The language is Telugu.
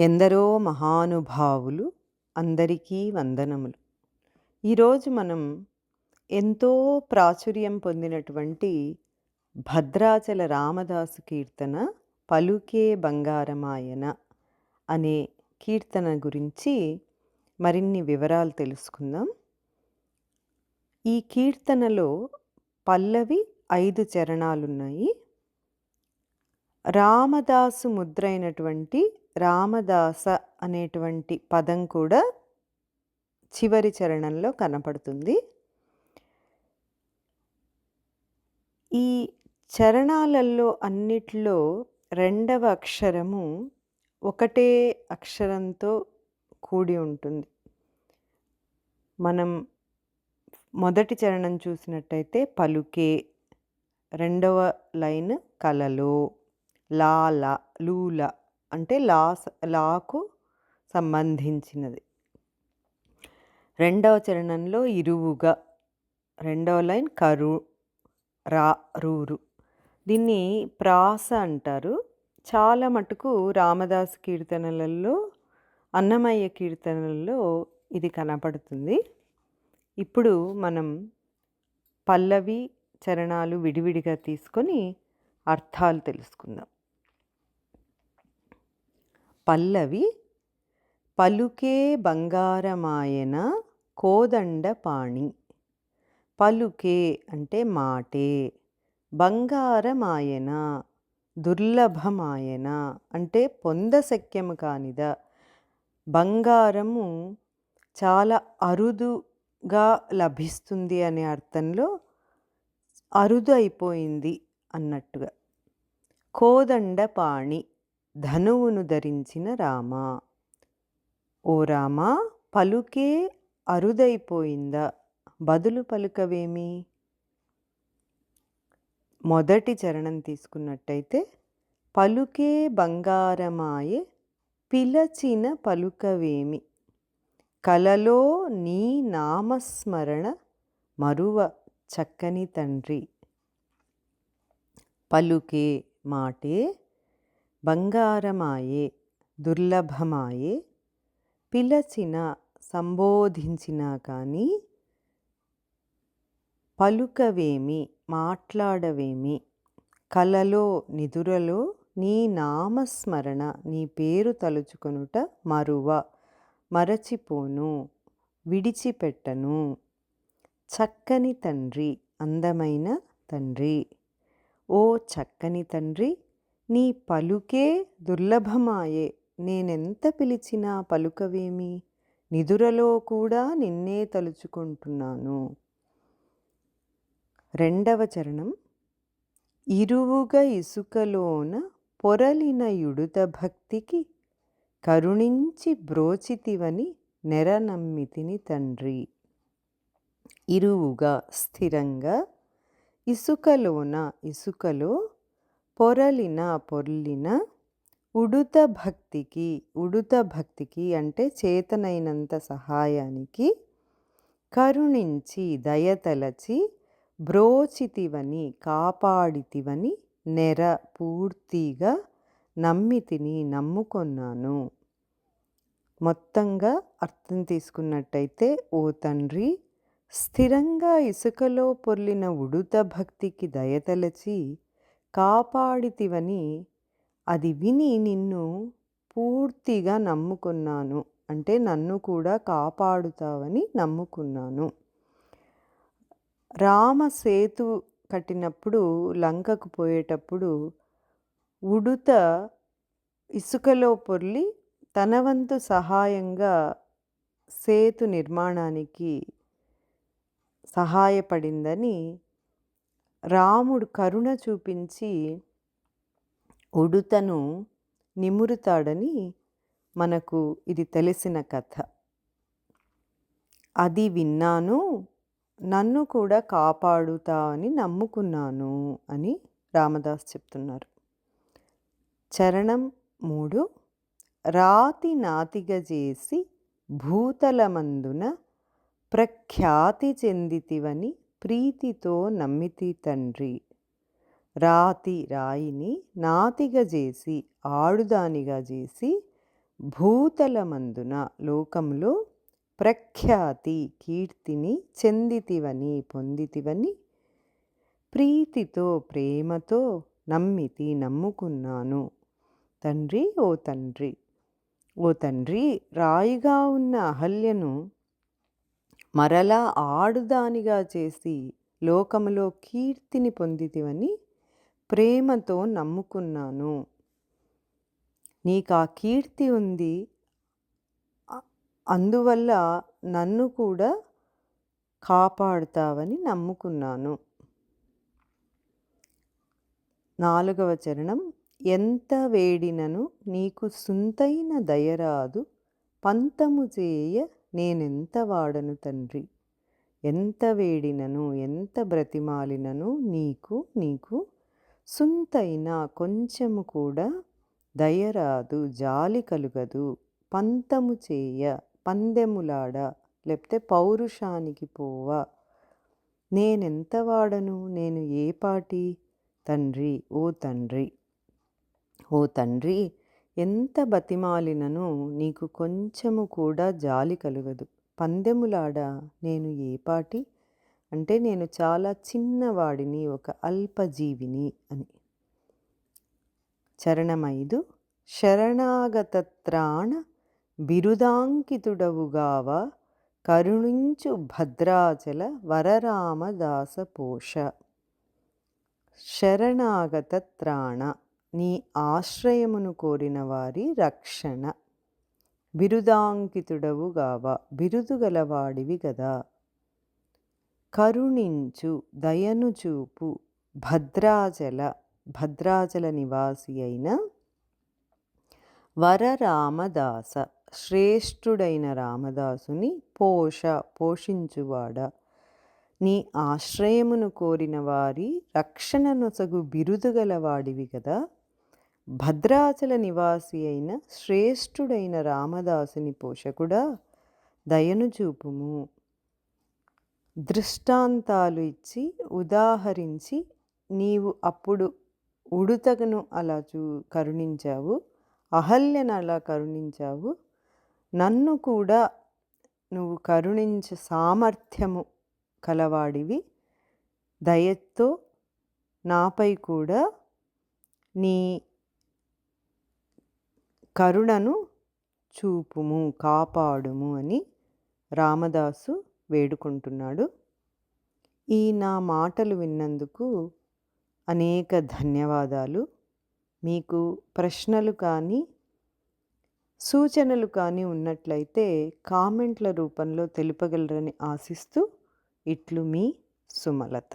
ఎందరో మహానుభావులు అందరికీ వందనములు. ఈరోజు మనం ఎంతో ప్రాచుర్యం పొందినటువంటి భద్రాచల రామదాసు కీర్తన పలుకే బంగారమాయన అనే కీర్తన గురించి మరిన్ని వివరాలు తెలుసుకుందాం. ఈ కీర్తనలో పల్లవి ఐదు చరణాలున్నాయి. రామదాసు ముద్రైనటువంటి రామదాస అనేటువంటి పదం కూడా చివరి చరణంలో కనపడుతుంది. ఈ చరణాలలో అన్నిట్లో రెండవ అక్షరము ఒకటే అక్షరంతో కూడి ఉంటుంది. మనం మొదటి చరణం చూసినట్టయితే పలుకే రెండవ లైన్ కలలో. లాల లూల అంటే లాస్ లాకు సంబంధించినది. రెండవ చరణంలో ఇరువుగా రెండవ లైన్ కరు రా రూరు. దీన్ని ప్రాస అంటారు. చాలా మటుకు రామదాస్ కీర్తనలలో అన్నమయ్య కీర్తనలలో ఇది కనపడుతుంది. ఇప్పుడు మనం పల్లవి చరణాలు విడివిడిగా తీసుకొని అర్థాలు తెలుసుకుందాం. పల్లవి పలుకే బంగారమాయన కోదండపాణి పలుకే అంటే మాటే బంగారమాయన దుర్లభమాయన అంటే పొందశక్యము కానిదా. బంగారము చాలా అరుదుగా లభిస్తుంది అనే అర్థంలో అరుదు అయిపోయింది అన్నట్టుగా. కోదండపాణి ధనువును ధరించిన రామ. ఓ రామ పలుకే అరుదైపోయిందా? బదులు పలుకవేమి? మొదటి చరణం తీసుకున్నట్టయితే పలుకే బంగారమాయే పిలచిన పలుకవేమి? కలలో నీ నామస్మరణ మరువ చక్కని తండ్రి. పలుకే మాటే బంగారమాయే దుర్లభమాయే పిలచిన సంబోధించినా కానీ పలుకవేమి మాట్లాడవేమి కలలో నిదురలో నీ నామస్మరణ నీ పేరు తలుచుకొనుట మరువ మరచిపోను విడిచిపెట్టను. చక్కని తండ్రి అందమైన తండ్రి. ఓ చక్కని తండ్రి నీ పలుకే దుర్లభమాయే. నేనెంత పిలిచినా పలుకవేమి? నిదురలో కూడా నిన్నే తలుచుకుంటున్నాను. రెండవ చరణం. ఇరువుగ ఇసుకలోన పొరలిన యుడుత భక్తికి కరుణించి బ్రోచితివని నెరనమ్మితిని తండ్రి. ఇరువుగా స్థిరంగా ఇసుకలోన ఇసుకలో పొరలిన పొర్లిన ఉడుత భక్తికి ఉడుత భక్తికి అంటే చేతనైనంత సహాయానికి కరుణించి దయతలచి బ్రోచితివని కాపాడితివని నెర పూర్తిగా నమ్మితిని నమ్ముకొన్నాను. మొత్తంగా అర్థం తీసుకున్నట్టయితే ఓ తండ్రి స్థిరంగా ఇసుకలో పొర్లిన ఉడుత భక్తికి దయతలచి కాపాడితివని అది విని నిన్ను పూర్తిగా నమ్ముకున్నాను. అంటే నన్ను కూడా కాపాడుతావని నమ్ముకున్నాను. రామ సేతు కట్టినప్పుడు లంకకు పోయేటప్పుడు ఉడుత ఇసుకలో పొర్లి తన వంతు సహాయంగా సేతు నిర్మాణానికి సహాయపడిందని రాముడు కరుణ చూపించి ఉడుతను నిమురుతాడని మనకు ఇది తెలిసిన కథ. అది విన్నాను నన్ను కూడా కాపాడుతావని నమ్ముకున్నాను అని రామదాస్ చెప్తున్నారు. చరణం మూడు రాతి నాతిగా చేసి భూతలమందున ప్రఖ్యాతి చెందితివని ప్రీతితో నమ్మితి తండ్రి. రాతి రాయిని నాతిగా చేసి ఆడుదానిగా చేసి భూతలమందున లోకంలో ప్రఖ్యాతి కీర్తిని చెందితివని పొందితివని ప్రీతితో ప్రేమతో నమ్మితి నమ్ముకున్నాను. తండ్రి ఓ తండ్రి ఓ తండ్రి రాయిగా ఉన్న అహల్యను మరలా ఆడుదానిగా చేసి లోకములో కీర్తిని పొందితివని ప్రేమతో నమ్ముకున్నాను. నీకు ఆ కీర్తి ఉంది. అందువల్ల నన్ను కూడా కాపాడుతావని నమ్ముకున్నాను. నాలుగవ చరణం ఎంత వేడినను నీకు సుంతైన దయరాదు పంతము చేయ నేనెంత వాడను తండ్రి? ఎంత వేడినను ఎంత బ్రతిమాలినను నీకు నీకు సుంతైనా కొంచెము కూడా దయరాదు జాలి కలుగదు. పంతము చేయ పందెములాడ లేకపోతే పౌరుషానికి పోవా. నేనెంత వాడను? నేను ఏ పాటి? తండ్రి ఓ తండ్రి ఓ తండ్రి ఎంత బతిమాలినను నీకు కొంచెము కూడా జాలి కలుగదు. పందెములాడ నేను ఏ పాటి? అంటే నేను చాలా చిన్నవాడిని ఒక అల్పజీవిని అని. చరణమైదు. శరణాగతత్రాణ బిరుదాంకితుడవుగావ కరుణించు భద్రాచల వరరామదాస పోష. శరణాగత త్రాణ నీ ఆశ్రయమును కోరిన వారి రక్షణ. బిరుదాంకితుడవు గావ బిరుదు గలవాడివి గదా. కరుణించు దయను చూపు భద్రాచల భద్రాచల నివాసి అయిన వరరామదాస శ్రేష్ఠుడైన రామదాసుని పోష పోషించువాడ. నీ ఆశ్రయమును కోరిన వారి రక్షణ నొసగు బిరుదుగలవాడివి కదా భద్రాచల నివాసి అయిన శ్రేష్ఠుడైన రామదాసుని పోషకుడా దయను చూపుము. దృష్టాంతాలు ఇచ్చి ఉదాహరించి నీవు అప్పుడు ఉడుతగను అలా చూ కరుణించావు అహల్యను అలా కరుణించావు నన్ను కూడా నువ్వు కరుణించ సామర్థ్యము కలవాడివి దయతో నాపై కూడా నీ కరుణను చూపుము కాపాడుము అని రామదాసు వేడుకుంటున్నాడు. ఈ నా మాటలు విన్నందుకు అనేక ధన్యవాదాలు. మీకు ప్రశ్నలు కానీ సూచనలు కానీ ఉన్నట్లయితే కామెంట్ల రూపంలో తెలుపగలరని ఆశిస్తూ ఇట్లు మీ సుమలత.